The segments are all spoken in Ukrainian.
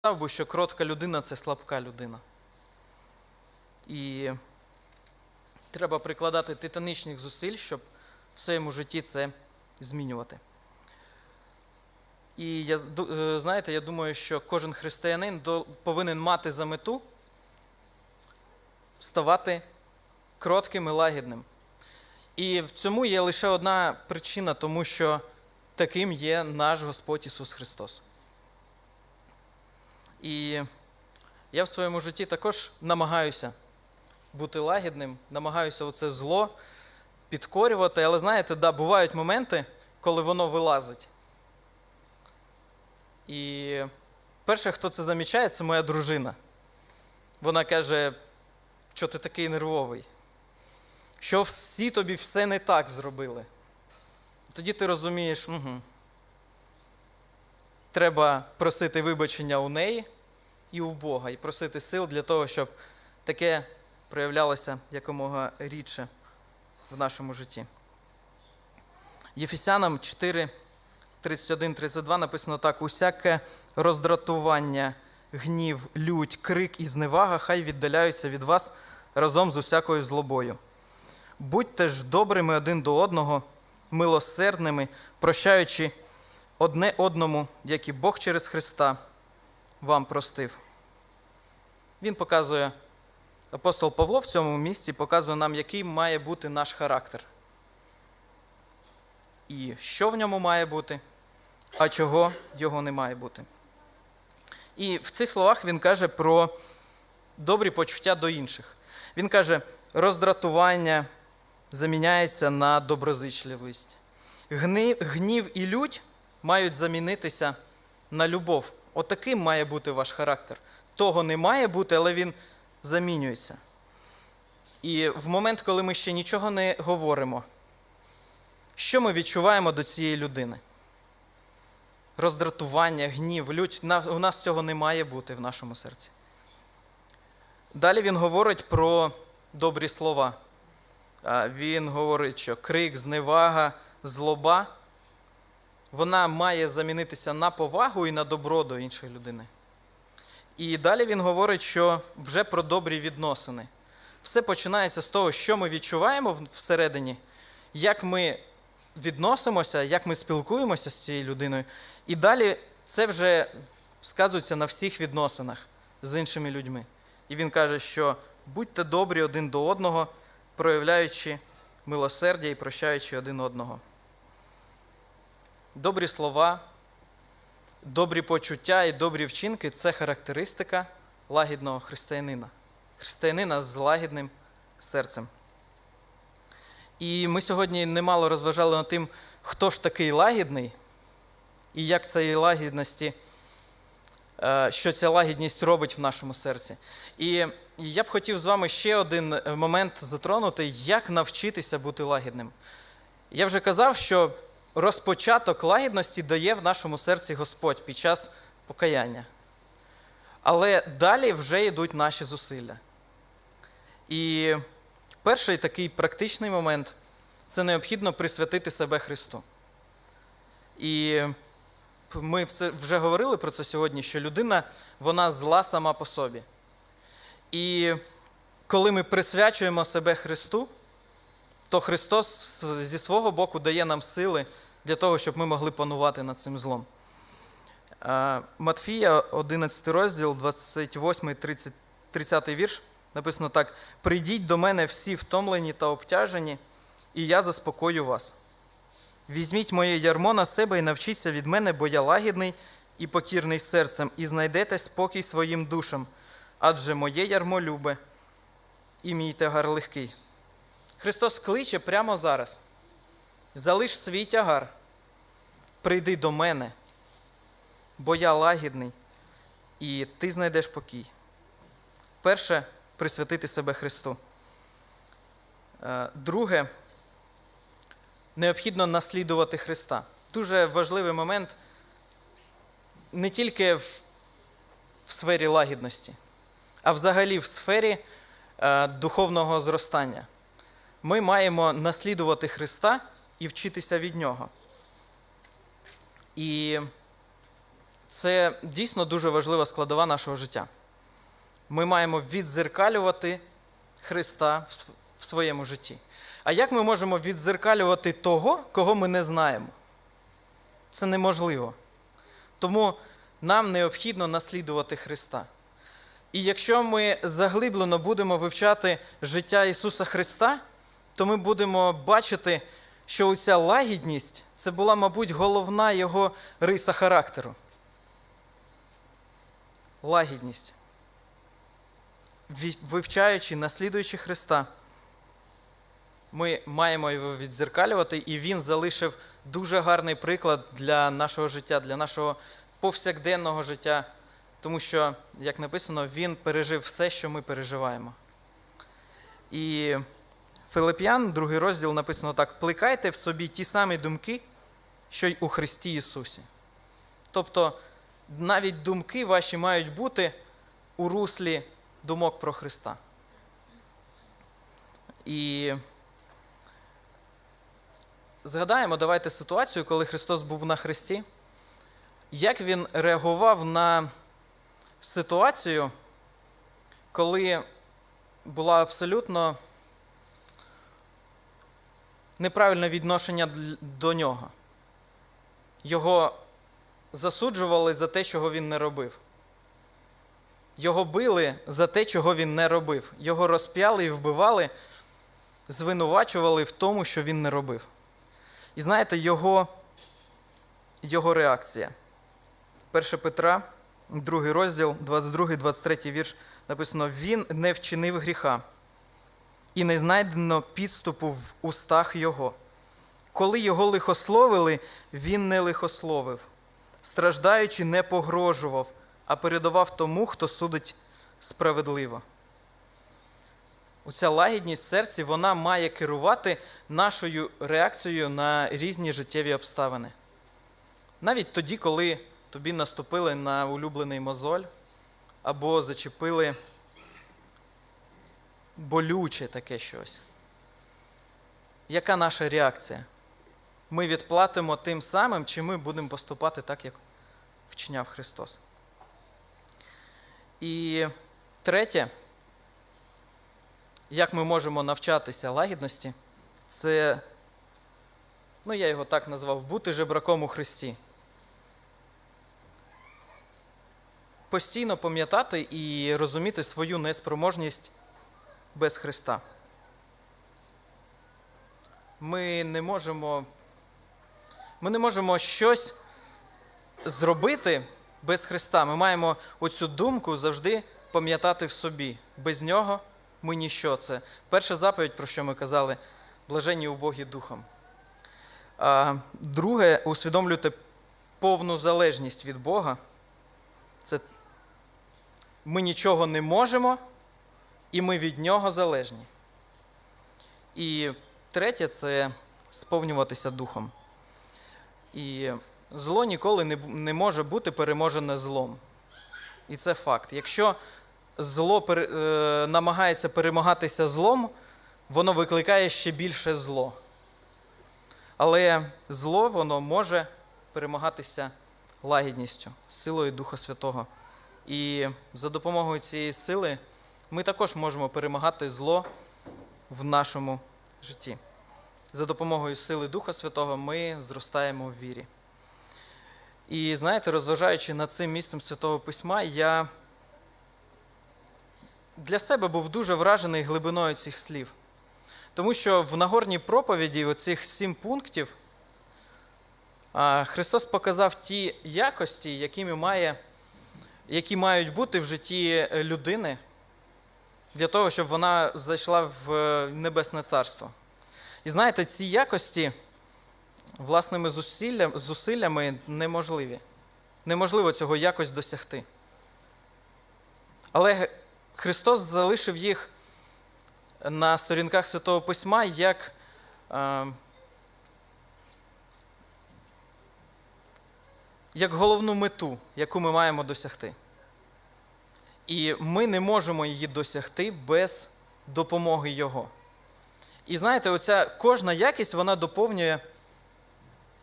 сказав би, що кротка людина це слабка людина. І треба прикладати титанічних зусиль, щоб в своєму житті це змінювати. І я, е, знаєте, я думаю, що кожен християнин повинен мати за мету ставати кротким і лагідним. І в цьому є лише одна причина, тому що таким є наш Господь Ісус Христос. І я в своєму житті також намагаюся бути лагідним, намагаюся оце зло підкорювати, але знаєте, да, бувають моменти, коли воно вилазить. І перше, хто це замічає, це моя дружина. Вона каже, що ти такий нервовий, що всі тобі все не так зробили. Тоді ти розумієш, угу. Треба просити вибачення у неї і у Бога, і просити сил для того, щоб таке проявлялося якомога рідше в нашому житті. Єфесянам 4, 31, 32 написано так: усяке роздратування, гнів, лють, крик і зневага хай віддаляються від вас разом з усякою злобою. Будьте ж добрими один до одного, милосердними, прощаючи одне одному, як і Бог через Христа вам простив. Він показує, апостол Павло в цьому місці показує нам, який має бути наш характер. І що в ньому має бути, а чого його не має бути. І в цих словах він каже про добрі почуття до інших. Він каже, роздратування заміняється на доброзичливість. Гнів, і лють мають замінитися на любов. Отаким має бути ваш характер. Того не має бути, але він замінюється. І в момент, коли ми ще нічого не говоримо, що ми відчуваємо до цієї людини? Роздратування, гнів, лють. У нас цього не має бути в нашому серці. Далі він говорить про добрі слова. Він говорить, що крик, зневага, злоба, вона має замінитися на повагу і на добро до іншої людини. І далі він говорить, що вже про добрі відносини. Все починається з того, що ми відчуваємо всередині, як ми відносимося, як ми спілкуємося з цією людиною. І далі це вже сказується на всіх відносинах з іншими людьми. І він каже, що будьте добрі один до одного, проявляючи милосердя і прощаючи один одного. Добрі слова, добрі почуття і добрі вчинки це характеристика лагідного християнина. Християнина з лагідним серцем. І ми сьогодні немало розважали над тим, хто ж такий лагідний, і як цієї лагідності, е, що ця лагідність робить в нашому серці. І я б хотів з вами ще один е, момент затронути, як навчитися бути лагідним. Я вже казав, що розпочаток лагідності дає в нашому серці Господь під час покаяння. Але далі вже йдуть наші зусилля. І перший такий практичний момент це необхідно присвятити себе Христу. І ми вже говорили про це сьогодні, що людина вона зла сама по собі. І коли ми присвячуємо себе Христу, то Христос зі свого боку дає нам сили для того, щоб ми могли панувати над цим злом. Матфія, 11 розділ, 28, 30, 30 вірш, написано так: Прийдіть до мене всі втомлені та обтяжені, і я заспокою вас. Візьміть моє ярмо на себе і навчіться від мене, бо я лагідний і покірний серцем, і знайдете спокій своїм душам, адже моє ярмо любе, і мій тягар легкий. Христос кличе прямо зараз. Залиш свій тягар, прийди до мене, бо я лагідний, і ти знайдеш покій. Перше присвятити себе Христу. Е, Друге необхідно наслідувати Христа. Дуже важливий момент не тільки в, в сфері лагідності, а взагалі в сфері е, духовного зростання. Ми маємо наслідувати Христа і вчитися від Нього. І це дійсно дуже важлива складова нашого життя. Ми маємо віддзеркалювати Христа в своєму житті. А як ми можемо віддзеркалювати того, кого ми не знаємо? Це неможливо. Тому нам необхідно наслідувати Христа. І якщо ми заглиблено будемо вивчати життя Ісуса Христа, то ми будемо бачити, що оця лагідність це була, мабуть, головна його риса характеру. Лагідність. Вивчаючи, наслідуючи Христа, ми маємо його віддзеркалювати, і він залишив дуже гарний приклад для нашого життя, для нашого повсякденного життя, тому що, як написано, він пережив все, що ми переживаємо. І Филип'ян, другий розділ написано так: плекайте в собі ті самі думки, що й у Христі Ісусі. Тобто, навіть думки ваші мають бути у руслі думок про Христа. І згадаємо, давайте ситуацію, коли Христос був на Христі. Як він реагував на ситуацію, коли була абсолютно неправильне відношення до нього. Його засуджували за те, чого він не робив. Його били за те, чого він не робив. Його розп'яли і вбивали, звинувачували в тому, що він не робив. І знаєте, його, його реакція. 1 Петра, 2 розділ, 22-23 вірш написано: Він не вчинив гріха, і не знайдено підступу в устах його. Коли його лихословили, він не лихословив, страждаючи, не погрожував, а передавав тому, хто судить справедливо. Оця лагідність серці вона має керувати нашою реакцією на різні життєві обставини. Навіть тоді, коли тобі наступили на улюблений мозоль або зачепили болюче таке щось. Яка наша реакція? Ми відплатимо тим самим, чи ми будемо поступати так, як вчиняв Христос. І третє, як ми можемо навчатися лагідності, це, ну я його так назвав, бути жебраком у Христі. Постійно пам'ятати і розуміти свою неспроможність без Христа. Ми не можемо, ми не можемо щось зробити без Христа. Ми маємо оцю думку завжди пам'ятати в собі. Без нього ми ніщо. Це перша заповідь, про що ми казали, блаженні убогі духом. А друге, усвідомлюйте повну залежність від Бога. Це ми нічого не можемо, і ми від нього залежні. І третє це сповнюватися духом. І зло ніколи не, не може бути переможене злом. І це факт. Якщо зло пере, е, намагається перемагатися злом, воно викликає ще більше зло. Але зло воно може перемагатися лагідністю, силою Духа Святого. І за допомогою цієї сили ми також можемо перемагати зло в нашому житті. За допомогою сили Духа Святого ми зростаємо в вірі. І знаєте, розважаючи над цим місцем Святого Письма, я для себе був дуже вражений глибиною цих слів. Тому що в Нагорній проповіді оцих сім пунктів Христос показав ті якості, якими має, які мають бути в житті людини для того, щоб вона зайшла в е, Небесне Царство. І знаєте, ці якості власними зусилля, зусиллями неможливі. Неможливо цього якось досягти. Але Христос залишив їх на сторінках Святого Письма як е, як головну мету, яку ми маємо досягти. І ми не можемо її досягти без допомоги Його. І знаєте, оця кожна якість вона доповнює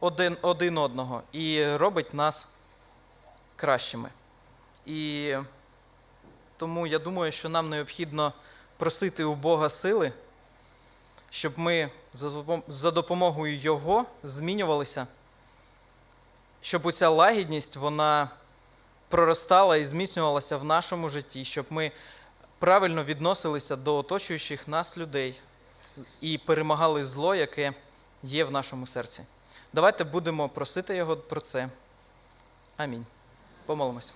один, один одного і робить нас кращими. І тому я думаю, що нам необхідно просити у Бога сили, щоб ми за допомогою Його змінювалися, щоб оця лагідність вона проростала і зміцнювалася в нашому житті, щоб ми правильно відносилися до оточуючих нас людей і перемагали зло, яке є в нашому серці. Давайте будемо просити Його про це. Амінь. Помолимося.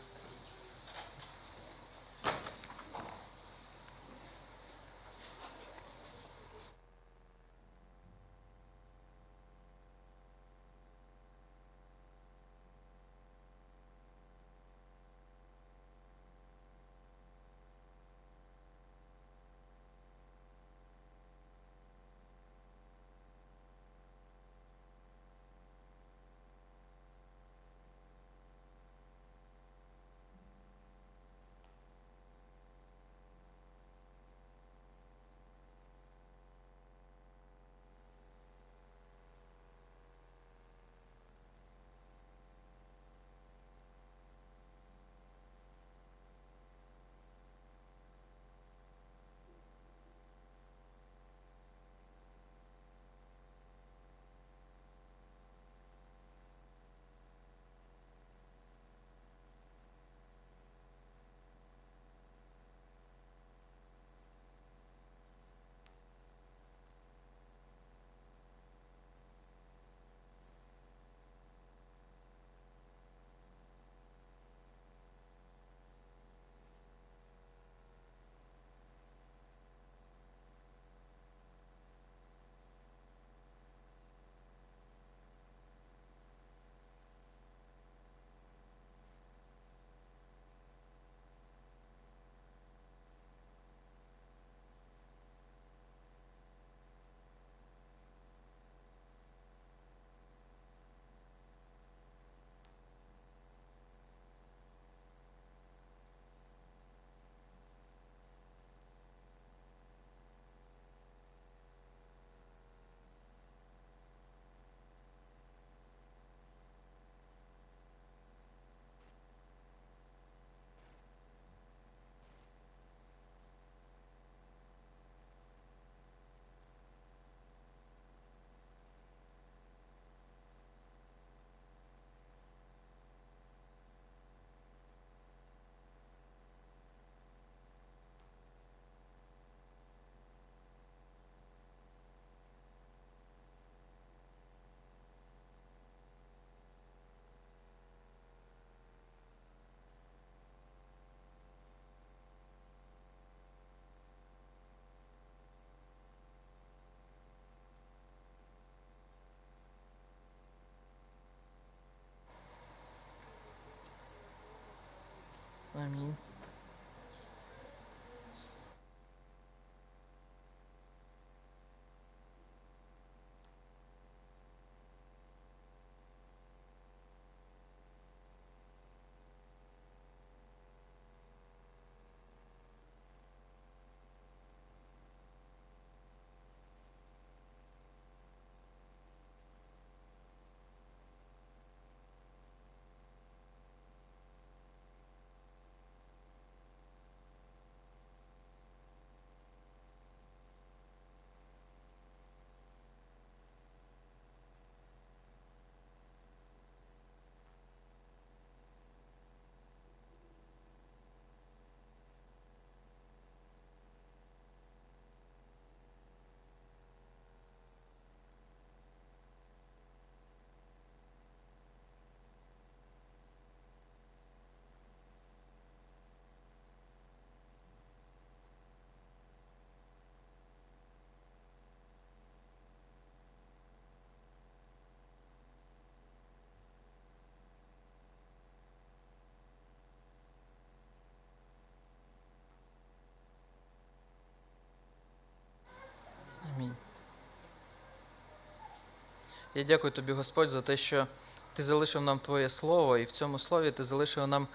Я дякую тобі, Господь, за те, що ти залишив нам Твоє Слово, і в цьому слові ти залишив нам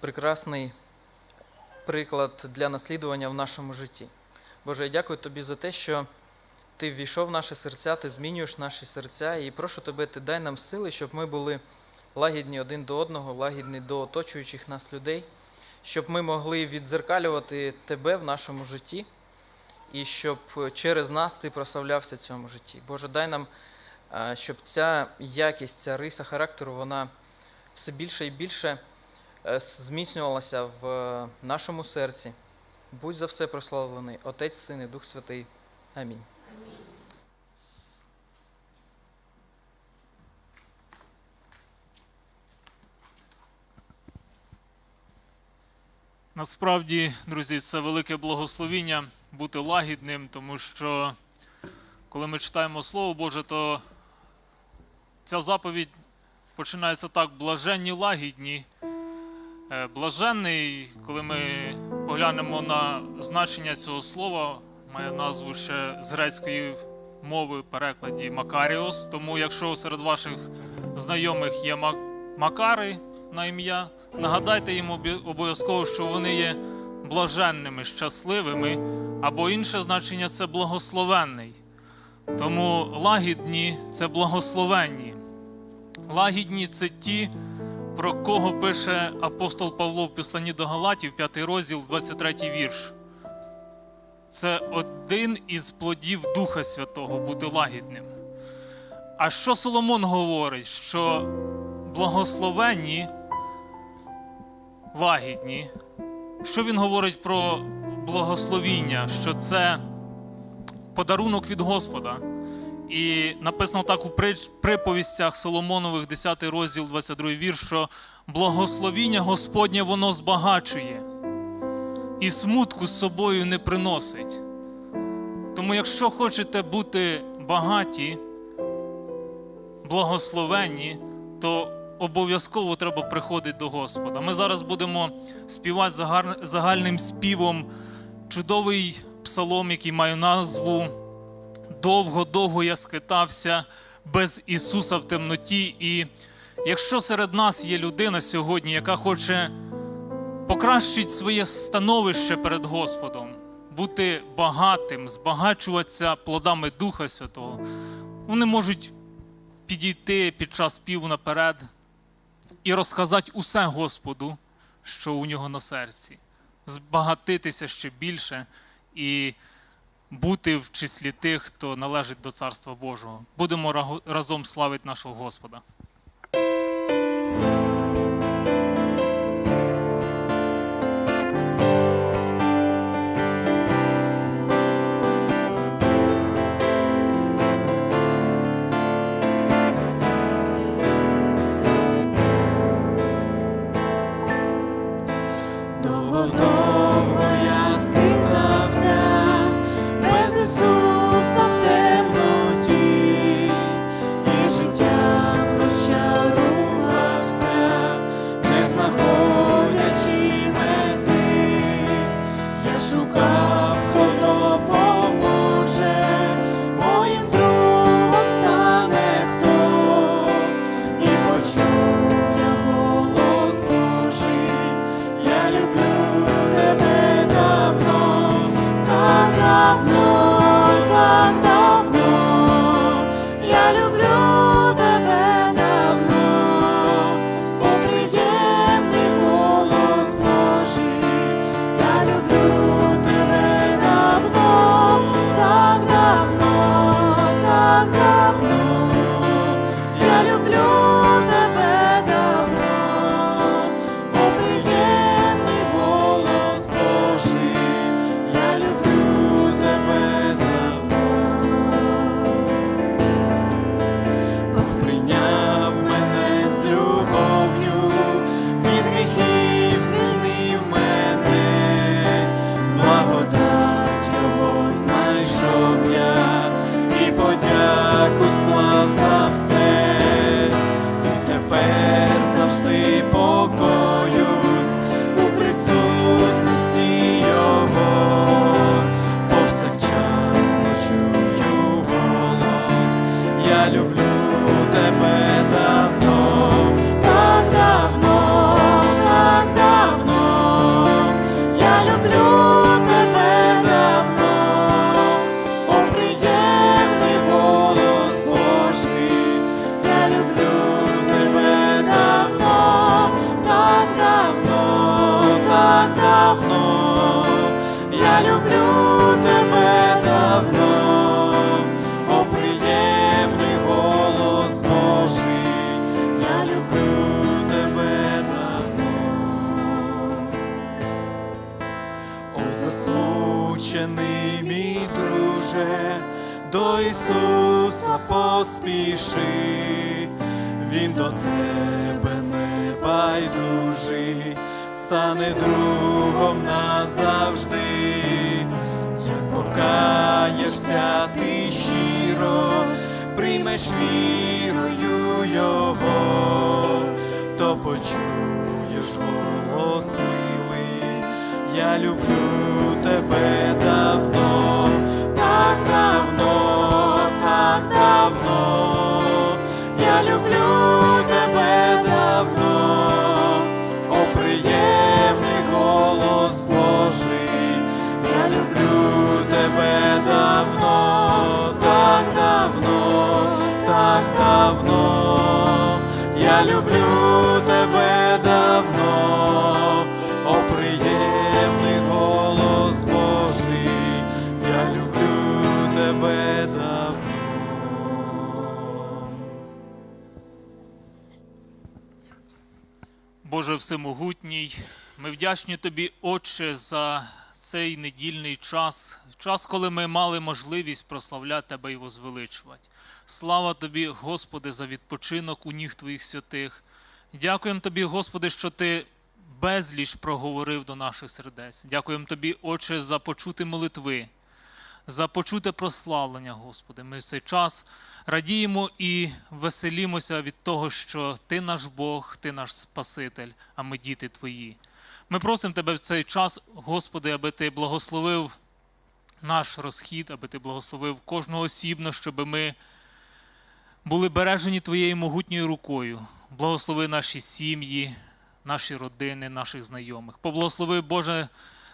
прекрасний приклад для наслідування в нашому житті. Боже, я дякую тобі за те, що ти ввійшов в наші серця, ти змінюєш наші серця, і прошу тебе, ти дай нам сили, щоб ми були лагідні один до одного, лагідні до оточуючих нас людей, щоб ми могли відзеркалювати Тебе в нашому житті і щоб через нас Ти прославлявся в цьому житті. Боже, дай нам, щоб ця якість, ця риса характеру, вона все більше і більше е, зміцнювалася в е, нашому серці. Будь за все прославлений, Отець, Син і Дух Святий. Амінь. Насправді, друзі, це велике благословіння бути лагідним, тому що коли ми читаємо Слово Боже, то ця заповідь починається так: блаженні лагідні. Е, Блаженний, коли ми поглянемо на значення цього слова, має назву ще з грецької мови перекладі Макаріос. Тому, якщо серед ваших знайомих є Макари на ім'я, нагадайте їм обов'язково, що вони є блаженними, щасливими, або інше значення це благословенний. Тому лагідні це благословенні. Лагідні це ті, про кого пише апостол Павло в Післанні до Галатів, 5 розділ, 23 вірш. Це один із плодів Духа Святого бути лагідним. А що Соломон говорить? Що благословенні, лагідні. Що він говорить про благословіння? Що це подарунок від Господа. І написано так у приповістях Соломонових, 10 розділ, 22 вірш, що благословіння Господнє воно збагачує і смутку з собою не приносить. Тому, якщо хочете бути багаті, благословенні, то обов'язково треба приходити до Господа. Ми зараз будемо співати загальним співом чудовий псалом, який має назву Довго-довго я скитався без Ісуса в темноті. І якщо серед нас є людина сьогодні, яка хоче покращити своє становище перед Господом, бути багатим, збагачуватися плодами Духа Святого, вони можуть підійти під час співу наперед і розказати усе Господу, що у нього на серці, збагатитися ще більше і бути в числі тих, хто належить до Царства Божого. Будемо разом славити нашого Господа. Довго-довго тебе не байдужий, стане другом назавжди, як покаєшся ти щиро, приймеш вірою Його, то почуєш голос милий, я люблю тебе давно, так давно, так давно, я люблю Всемогутній, ми вдячні Тобі, Отче, за цей недільний час, час, коли ми мали можливість прославляти Тебе і возвеличувати. Слава Тобі, Господи, за відпочинок у ніг Твоїх святих. Дякуємо Тобі, Господи, що Ти безліч проговорив до наших сердець. Дякуємо Тобі, Отче, за почути молитви за почуте прославлення, Господи. Ми в цей час радіємо і веселімося від того, що Ти наш Бог, Ти наш Спаситель, а ми діти Твої. Ми просимо Тебе в цей час, Господи, аби Ти благословив наш розхід, аби Ти благословив кожного осібно, щоб ми були бережені Твоєю могутньою рукою. Благослови наші сім'ї, наші родини, наших знайомих. Поблагослови, Боже,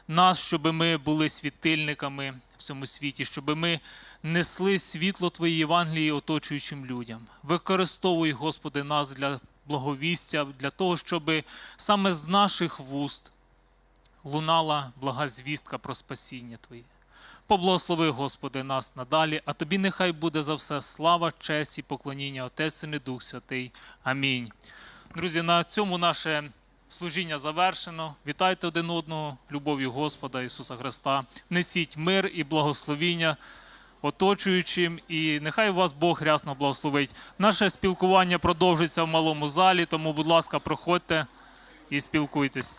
нас, щоб ми були світильниками в цьому світі, щоб ми несли світло Твоєї Євангелії оточуючим людям. Використовуй, Господи, нас для благовістя, для того, щоб саме з наших вуст лунала блага звістка про спасіння Твоє. Поблагослови, Господи, нас надалі, а тобі нехай буде за все слава, честь і поклоніння Отець і Дух Святий. Амінь. Друзі, на цьому наше служіння завершено. Вітайте один одного, любов'ю Господа Ісуса Христа. Несіть мир і благословіння оточуючим, і нехай вас Бог рясно благословить. Наше спілкування продовжиться в малому залі, тому, будь ласка, проходьте і спілкуйтесь.